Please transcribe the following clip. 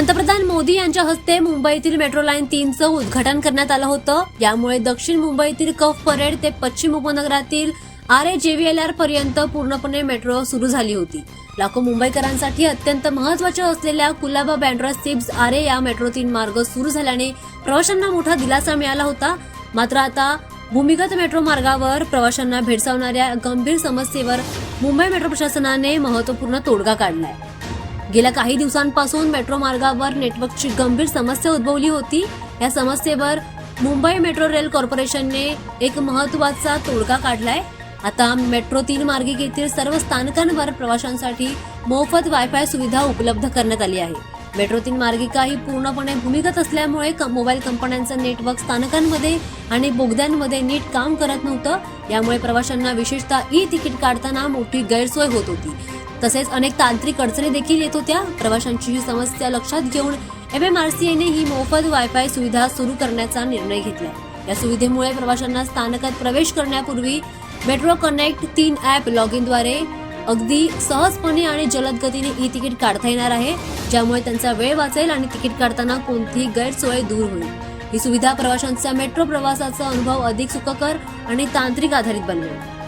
पंतप्रधान मोदी यांच्या हस्ते मुंबईतील मेट्रो लाईन तीनचं उद्घाटन करण्यात आलं होतं. यामुळे दक्षिण मुंबईतील कफ परेड ते पश्चिम उपनगरातील आर ए जेव्हीएलआर पर्यंत पूर्णपणे मेट्रो सुरू झाली होती. लाखो मुंबईकरांसाठी अत्यंत महत्त्वाच्या असलेल्या कुलाबा बँड्रा सिप्स आरे या मेट्रो तीन मार्ग सुरू झाल्याने प्रवाशांना मोठा दिलासा मिळाला होता. मात्र आता भूमिगत मेट्रो मार्गावर प्रवाशांना भेडसावणाऱ्या गंभीर समस्येवर मुंबई मेट्रो प्रशासनाने महत्त्वपूर्ण तोडगा काढलाय. गेल्या काही दिवसांपासून मेट्रो मार्गावर नेटवर्कची गंभीर समस्या उद्भवली होती. या समस्येवर मुंबई मेट्रो रेल कॉर्पोरेशनने एक महत्त्वाचा तोडगा काढलाय. आता मेट्रो तीन मार्गिकेतील सर्व स्थानकांवर प्रवाशांसाठी मोफत वायफाय सुविधा उपलब्ध करण्यात आली आहे. मेट्रो तीन मार्गिका ही पूर्णपणे भूमिगत असल्यामुळे क- मोबाईल कंपन्यांचं नेटवर्क स्थानकांमध्ये आणि बोगद्यांमध्ये नीट काम करत नव्हतं. यामुळे प्रवाशांना विशेषतः ई तिकीट काढताना मोठी गैरसोय होत होती. तसेच अनेक तांत्रिक अडचणी देखील येत होत्या. प्रवाशांची ही समस्या लक्षात घेऊन एम. एम. आर. सी. एने. ही मोफत वायफाय सुविधा सुरू करण्याचा निर्णय घेतला. या सुविधेमुळे प्रवाशांना स्थानकात प्रवेश करण्यापूर्वी मेट्रो कनेक्ट तीन ॲप लॉग इनद्वारे अगदी सहजपणे आणि जलद गतीने ई तिकीट काढता येणार आहे ज्यामुळे त्यांचा वेळ वाचेल आणि तिकीट काढताना कोणतीही गैरसोय दूर होईल. ही सुविधा प्रवाशांचा मेट्रो प्रवासाचा अनुभव अधिक सुखकर आणि तांत्रिक आधारित बनवेल.